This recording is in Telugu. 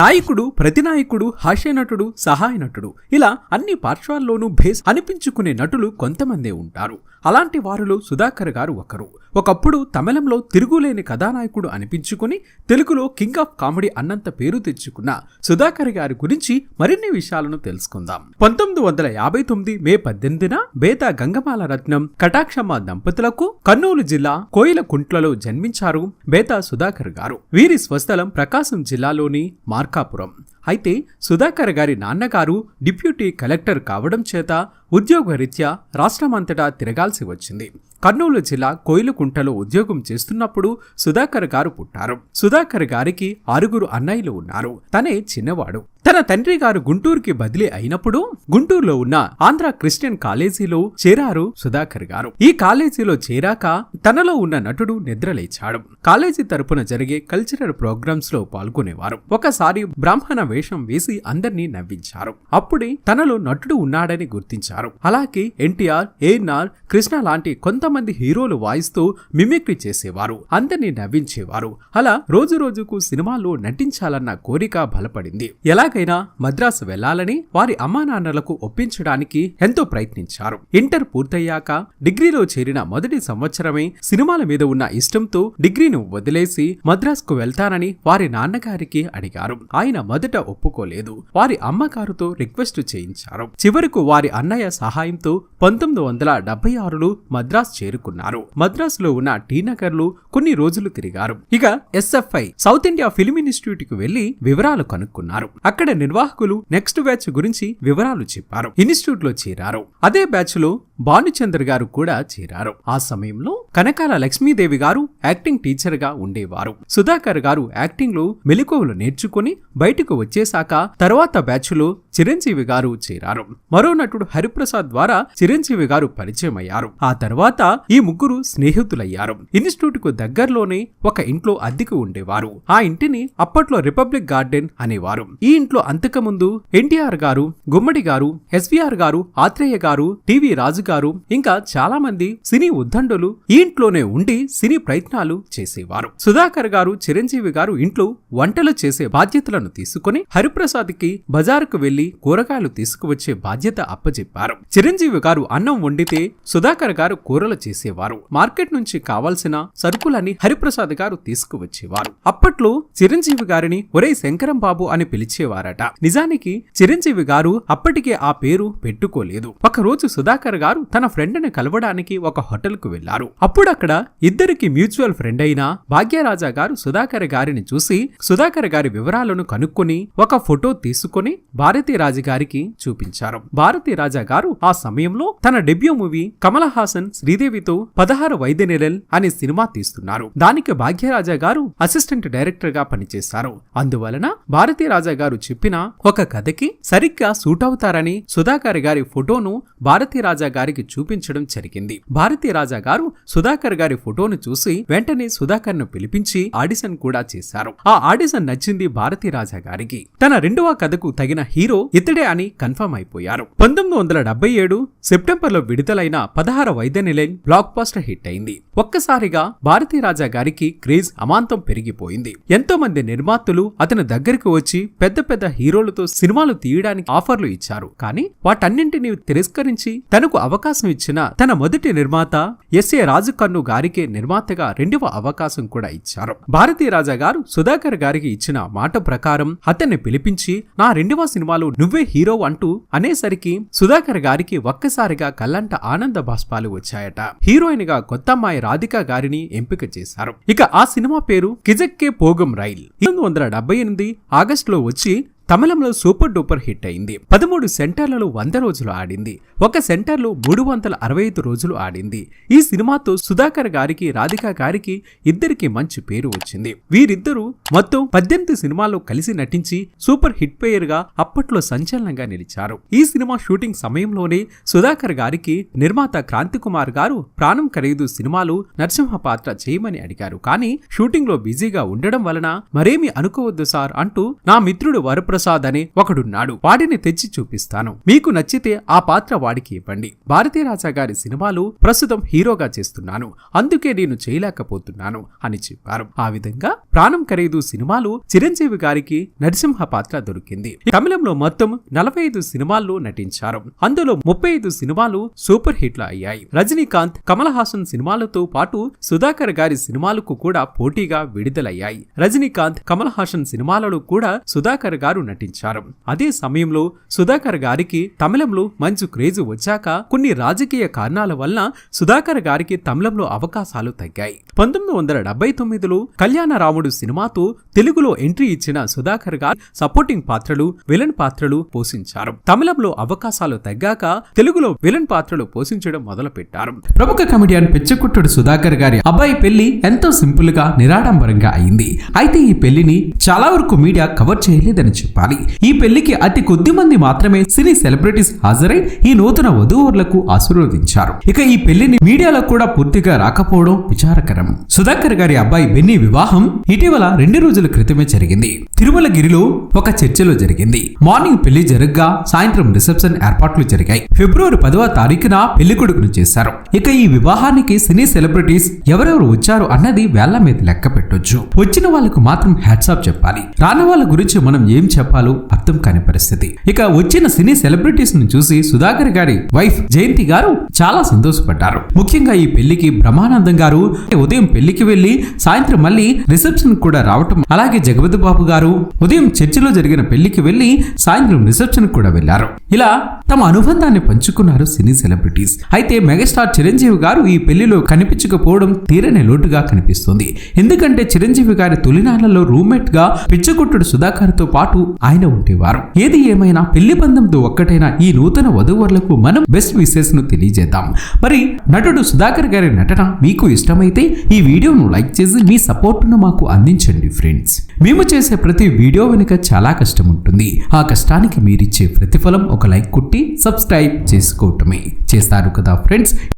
నాయకుడు ప్రతినాయకుడు హాస్యనటుడు సహాయ నటుడు. ఇలా అన్ని పార్శ్వాల్లోనూ భేస్ అనిపించుకునే నటులు కొంతమందే ఉంటారు. అలాంటి వారిలో సుధాకర్ గారు ఒకరు. ఒకప్పుడు తమిళంలో తిరుగులేని కథానాయకుడు అనిపించుకుని తెలుగులో కింగ్ ఆఫ్ కామెడీ అన్నంత పేరు తెచ్చుకున్న సుధాకర్ గారి గురించి మరిన్ని విషయాలను తెలుసుకుందాం. పంతొమ్మిది వందల యాభై తొమ్మిది మే పద్దెనిమిదిన బేత గంగమాల రత్నం కటాక్షమ్మ దంపతులకు కర్నూలు జిల్లా కోయిల కుంట్లలో జన్మించారు బేత సుధాకర్ గారు. వీరి స్వస్థలం ప్రకాశం జిల్లాలోని మార్కాపురం అయితే సుధాకర్ గారి నాన్నగారు డిప్యూటీ కలెక్టర్ కావడం చేత ఉద్యోగరీత్యా రాష్ట్రమంతటా తిరగాల్సి వచ్చింది. కర్నూలు జిల్లా కోయిలకుంటలో ఉద్యోగం చేస్తున్నప్పుడు సుధాకర్ గారు పుట్టారు. సుధాకర్ గారికి ఆరుగురు అన్నయ్యలు ఉన్నారు. తనే చిన్నవాడు. తన తండ్రి గారు గుంటూరుకి బదిలీ అయినప్పుడు గుంటూరులో ఉన్న ఆంధ్ర క్రిస్టియన్ కాలేజీలో చేరారు సుధాకర్ గారు. ఈ కాలేజీలో చేరాక తనలో ఉన్న నటుడు నిద్రలేచాడు కాలేజీ తరపున జరిగే కల్చరల్ ప్రోగ్రామ్స్లో పాల్గొనేవారు. ఒకసారి బ్రాహ్మణ వేషం వేసి అందర్నీ నవ్వించారు. అప్పుడే తనలో నటుడు ఉన్నాడని గుర్తించారు. అలాగే ఎన్టీఆర్ ఏఎన్ఆర్ కృష్ణ లాంటి కొంతమంది హీరోలు వాయిస్తూ మిమిక్రీ చేసేవారు. అందరినీ నవ్వించేవారు. అలా రోజు రోజుకు సినిమాల్లో నటించాలన్న కోరిక బలపడింది. ఎలా ఎలాగైనా మద్రాసు వెళ్ళాలని వారి అమ్మానాన్నలకు ఒప్పించడానికి ఎంతో ప్రయత్నించారు. ఇంటర్ పూర్తయ్యాక డిగ్రీలో చేరిన మొదటి సంవత్సరమే సినిమాల మీద ఉన్న ఇష్టంతో డిగ్రీను వదిలేసి మద్రాసుకు వెళ్తానని వారి నాన్నగారికి అడిగారు. ఆయన మొదట ఒప్పుకోలేదు. వారి అమ్మగారుతో రిక్వెస్ట్ చేయించారు. చివరకు వారి అన్నయ్య సహాయంతో పంతొమ్మిది వందల డెబ్బై ఆరులో మద్రాస్ చేరుకున్నారు. మద్రాసులో ఉన్న టీనగర్లు కొన్ని రోజులు తిరిగారు. ఇక ఎస్ఎఫ్ఐ సౌత్ ఇండియా ఫిల్మ్ ఇన్స్టిట్యూట్కు వెళ్ళి వివరాలు కనుక్కున్నారు. అక్కడ నిర్వాహకులు నెక్స్ట్ బ్యాచ్ గురించి వివరాలు చెప్పారు. ఇన్స్టిట్యూట్లో చేరారు. అదే బ్యాచ్లో భానుచంద్ర గారు కూడా చేరారు. ఆ సమయంలో కనకాల లక్ష్మీదేవి గారు యాక్టింగ్ టీచర్గా ఉండేవారు. సుధాకర్ గారు యాక్టింగ్లో మెలకువలు నేర్చుకుని బయటకు వచ్చేశాక తర్వాత బ్యాచ్లో చిరంజీవి గారు చేరారు. మరో నటుడు హరిప్రసాద్ ద్వారా చిరంజీవి గారు పరిచయం అయ్యారు ఆ తర్వాత ఈ ముగ్గురు స్నేహితులయ్యారు. ఇన్స్టిట్యూట్కు దగ్గరలోనే ఒక ఇంట్లో అద్దెకు ఉండేవారు. ఆ ఇంటిని అప్పట్లో రిపబ్లిక్ గార్డెన్ అనేవారు. ఈ ఇంట్లో అంతకుముందు ఎన్టీఆర్ గారు గుమ్మడి గారు ఎస్వీఆర్ గారు ఆత్రేయ గారు టివి రాజు గారు ఇంకా చాలా మంది సినీ ఉద్దండులు ఈ ఇంట్లోనే ఉండి సినీ ప్రయత్నాలు చేసేవారు. సుధాకర్ గారు చిరంజీవి గారు ఇంట్లో వంటలు చేసే బాధ్యతలను తీసుకుని హరిప్రసాద్కి బజారుకు వెళ్ళి కూరగాయలు తీసుకువచ్చే బాధ్యత అప్పచెప్పారు చిరంజీవి గారు అన్నం వండితే సుధాకర్ గారు కూరలు చేసేవారు. మార్కెట్ నుంచి కావాల్సిన సరుకులని హరిప్రసాద్ గారు తీసుకువచ్చేవారు. అప్పట్లో చిరంజీవి గారిని ఒరే శంకరం బాబు అని పిలిచేవారట. నిజానికి చిరంజీవి గారు అప్పటికే ఆ పేరు పెట్టుకోలేదు. ఒక రోజు సుధాకర్ గారు తన ఫ్రెండ్ని కలవడానికి ఒక హోటల్కు వెళ్ళారు అప్పుడు అక్కడ ఇద్దరికి మ్యూచువల్ ఫ్రెండ్ అయిన భాగ్యరాజా గారు సుధాకర్ గారిని చూసి సుధాకర్ గారి వివరాలను కనుక్కొని ఒక ఫోటో తీసుకొని భారతీ భారతీరాజు గారికి చూపించారు. భారతీరాజా గారు ఆ సమయంలో తన డెబ్యూ మూవీ కమల్ హాసన్ శ్రీదేవితో పదహారు వైద్య నెలల్ అనే సినిమా తీస్తున్నారు. దానికి భాగ్యరాజా గారు అసిస్టెంట్ డైరెక్టర్గా పనిచేశారు. అందువలన భారతీ రాజా గారు చెప్పిన ఒక కథకి సరిగ్గా సూట్ అవుతారని సుధాకర్ గారి ఫోటోను భారతీ రాజా గారికి చూపించడం జరిగింది. భారతీరాజా గారు సుధాకర్ గారి ఫోటోను చూసి వెంటనే సుధాకర్ను పిలిపించి ఆడిషన్ కూడా చేశారు. ఆ ఆడిషన్ నచ్చింది భారతీ రాజా గారికి. తన రెండవ కథకు తగిన హీరో ఇతడే అని కన్ఫర్మ్ అయిపోయారు. పంతొమ్మిది వందల డెబ్బై ఏడు సెప్టెంబర్లో విడుదలైన పదహారు వైద్య నిలయం బ్లాక్ పాస్టర్ హిట్ అయింది. ఒక్కసారిగా భారతీ రాజా గారికి క్రేజ్ అమాంతం పెరిగిపోయింది. ఎంతో మంది నిర్మాతలు అతని దగ్గరికి వచ్చి పెద్ద పెద్ద హీరోలతో సినిమాలు తీయడానికి ఆఫర్లు ఇచ్చారు. కానీ వాటన్నింటినీ తిరస్కరించి తనకు అవకాశం ఇచ్చిన తన మొదటి నిర్మాత ఎస్ఏ రాజు కన్ను గారికే నిర్మాతగా రెండవ అవకాశం కూడా ఇచ్చారు. భారతీ రాజా గారు సుధాకర్ గారికి ఇచ్చిన మాట ప్రకారం అతన్ని పిలిపించి నా రెండవ సినిమాలు నువ్వే హీరో అంటూ అనేసరికి సుధాకర్ గారికి ఒక్కసారిగా కల్లంట ఆనంద బాష్పాలు వచ్చాయట. హీరోయిన్గా కొత్త అమ్మాయి రాధిక గారిని ఎంపిక చేశారు. ఇక ఆ సినిమా పేరు కిజక్కే పోగం రైల్. పంతొమ్మిది వందల డెబ్బై ఎనిమిది ఆగస్టులో వచ్చి తమిళంలో సూపర్ డూపర్ హిట్ అయింది. పదమూడు సెంటర్లలో వంద రోజులు ఆడింది. ఒక సెంటర్లో మూడు వందల అరవై ఐదు రోజులు ఆడింది. ఈ సినిమాతో సుధాకర్ గారికి రాధిక గారికి ఇద్దరికి మంచి పేరు వచ్చింది. వీరిద్దరూ మొత్తం పద్దెనిమిది సినిమాల్లో కలిసి నటించి సూపర్ హిట్ ప్లేయర్గా అప్పట్లో సంచలనంగా నిలిచారు. ఈ సినిమా షూటింగ్ సమయంలోనే సుధాకర్ గారికి నిర్మాత క్రాంతి కుమార్ గారు ప్రాణం ఖరీదు సినిమాలు నరసింహ పాత్ర చేయమని అడిగారు. కానీ షూటింగ్లో బిజీగా ఉండడం వలన మరేమి అనుకోవద్దు సార్ అంటూ నా మిత్రుడు వరప్రసాద్ ప్రసాద్ అనే ఒకడున్నాడు. వాడిని తెచ్చి చూపిస్తాను. మీకు నచ్చితే ఆ పాత్ర వాడికి ఇవ్వండి. భారతీ రాజా గారి సినిమాలు ప్రస్తుతం హీరోగా చేస్తున్నాను. అందుకే నేను చేయలేకపోతున్నాను అని చెప్పారు. ఆ విధంగా ప్రాణం ఖరీదు సినిమాలు చిరంజీవి గారికి నరసింహ పాత్ర దొరికింది. తమిళంలో మొత్తం నలభై ఐదు సినిమాల్లో నటించారు. అందులో ముప్పై ఐదు సినిమాలు సూపర్ హిట్లు అయ్యాయి. రజనీకాంత్ కమల్ హాసన్ సినిమాలతో పాటు సుధాకర్ గారి సినిమాలకు కూడా పోటీగా విడుదలయ్యాయి. రజనీకాంత్ కమల్ హాసన్ సినిమాలలో కూడా సుధాకర్ గారు నటించారు. అదే సమయంలో సుధాకర్ గారికి తమిళంలో మంచి క్రేజ్ వచ్చాక కొన్ని రాజకీయ కారణాల వల్ల సుధాకర్ గారికి తమిళంలో అవకాశాలు తగ్గాయి. పంతొమ్మిది వందల డెబ్బై తొమ్మిదిలో కళ్యాణ రాముడు సినిమాతో తెలుగులో ఎంట్రీ ఇచ్చిన సుధాకర్ గారు సపోర్టింగ్ పాత్రలు విలన్ పాత్రలు పోషించారు. తమిళంలో అవకాశాలు తగ్గాక తెలుగులో విలన్ పాత్రలు పోషించడం మొదలు పెట్టారు ప్రముఖ కమెడియన్ పిచ్చకుట్టుడు సుధాకర్ గారి అబ్బాయి పెళ్ళి ఎంతో సింపుల్గా నిరాడంబరంగా అయింది. అయితే ఈ పెళ్ళిని చాలా వరకు మీడియా కవర్ చేయలేదని చెప్పాలి. ఈ పెళ్ళికి అతి కొద్ది మంది మాత్రమే సినీ సెలబ్రిటీస్ హాజరై ఈ నూతన వధూవరులకు ఆశీర్వదించారు. ఇక ఈ పెళ్ళిని మీడియాలో కూడా పూర్తిగా రాకపోవడం విచారకరం. సుధాకర్ గారి అబ్బాయి బెన్నీ వివాహం ఇటీవల రెండు రోజుల క్రితమే జరిగింది. తిరుమలగిరిలో ఒక చర్చలో జరిగింది. మార్నింగ్ పెళ్ళి జరగ్గా సాయంత్రం రిసెప్షన్ ఏర్పాట్లు జరిగాయి. ఫిబ్రవరి పదవ తారీఖున పెళ్ళి కొడుకును చేశారు. ఇక ఈ వివాహానికి సినీ సెలబ్రిటీస్ ఎవరెవరు వచ్చారు అన్నది వేళ్ళ మీద లెక్క పెట్టొచ్చు. వచ్చిన వాళ్ళకు మాత్రం హ్యాట్సాప్ చెప్పాలి. రాని వాళ్ళ గురించి మనం ఏం చెప్పాలి అర్థం కాని పరిస్థితి. ఇక వచ్చిన సినీ సెలబ్రిటీస్ను చూసి సుధాకర్ గారి వైఫ్ జయంతి గారు చాలా సంతోషపడ్డారు. ముఖ్యంగా ఈ పెళ్ళికి బ్రహ్మానందం గారు ఉదయం పెళ్ళికి వెళ్ళి సాయంత్రం మళ్ళీ రిసెప్షన్ కూడా రావటం అలాగే జగపతి బాబు గారు ఉదయం చర్చిలో జరిగిన పెళ్ళికి వెళ్ళి సాయంత్రం రిసెప్షన్ కూడా వెళ్ళారు ఇలా తమ అనుబంధాన్ని పంచుకున్నారు సినీ సెలబ్రిటీస్. అయితే మెగాస్టార్ చిరంజీవి గారు ఈ పెళ్ళిలో కనిపించకపోవడం తీరని లోటుగా కనిపిస్తుంది. ఎందుకంటే చిరంజీవి గారి తొలినాళ్ళలో రూమ్మేట్గా పిచ్చకొట్టుడు సుధాకర్తో పాటు ఆయన ఉండేవారు. ఏది ఏమైనా పెళ్ళి బంధంతో ఒక్కటైన ఈ నూతన వధూవరులకు మనం బెస్ట్ విషెస్ను తెలియజేద్దాం. మరి నటుడు సుధాకర్ గారి నటన మీకు ఇష్టమైతే ఈ వీడియోను లైక్ చేసి మీ సపోర్ట్ను మాకు అందించండి ఫ్రెండ్స్. మేము చేసే ప్రతి వీడియో వెనుక చాలా కష్టం ఉంటుంది. ఆ కష్టానికి మీరిచ్చే ప్రతిఫలం ఒక లైక్ కొట్టి సబ్స్క్రైబ్ చేసుకోవటమే. చేస్తారు కదా ఫ్రెండ్స్?